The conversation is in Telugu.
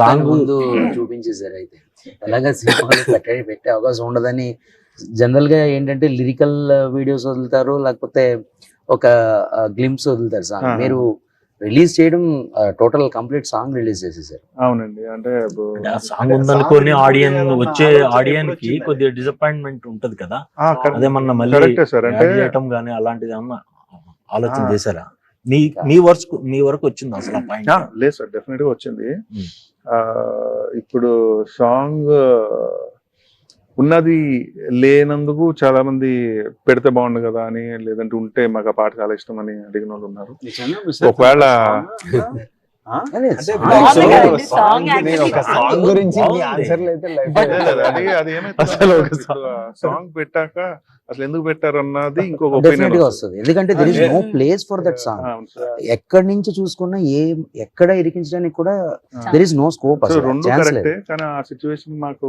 సాంగ్ ముందు చూపించేశారు అయితే. ఎలాగ సినిమాలో పెట్టే పెట్టే అవకాశం ఉండదని జనరల్గా ఏంటంటే లిరికల్ వీడియోస్ వదులుతారు లేకపోతే ఒక గ్లిమ్స్ వదులుతారు సాంగ్. మీరు రిలీజ్ చేయడం టోటల్ కంప్లీట్ సాంగ్ రిలీజ్ చేసేసారు అవునండి. అంటే సాంగ్ ఉందనుకొని ఆడియన్ వచ్చే ఆడియన్కి కొద్దిగా డిసప్పాయింట్మెంట్ ఉంటది కదా. అదేమన్నా మళ్ళీ చేయటం గానీ అలాంటిది ఏమన్నా ఆలోచన. చేశారా? మీ మీ వరకు మీ వరకు వచ్చింది అసలు లేదు సార్ డెఫినెట్గా వచ్చింది. Hmm. ఆ, ఇప్పుడు సాంగ్ ఉన్నది లేనందుకు చాలా మంది పెడితే బాగుండు కదా అని లేదంటే ఉంటే మాకు ఆ పాట చాలా ఇష్టం అని అడిగిన వాళ్ళు ఉన్నారు ఒకవేళ సాంగ్ గురించి మీ బాగుంది. ఆన్సర్లు అయితే life అదే లేదు, అది అది అసలు ఒక సాంగ్ పెట్టాక అసలు ఎందుకు పెట్టారు అన్నది ఇంకొక డెఫినెట్గా ఒపీనియన్ వస్తుంది. ఎందుకంటే there is. No place for that song ఎక్కడి నుంచి చూసుకున్నా ఏ ఎక్కడ ఇరికించడానికి కూడా దెర్ ఇస్ నో స్కోప్ అసలు. రెండు కరెక్టే కానీ ఆ సిచ్యువేషన్ మాకు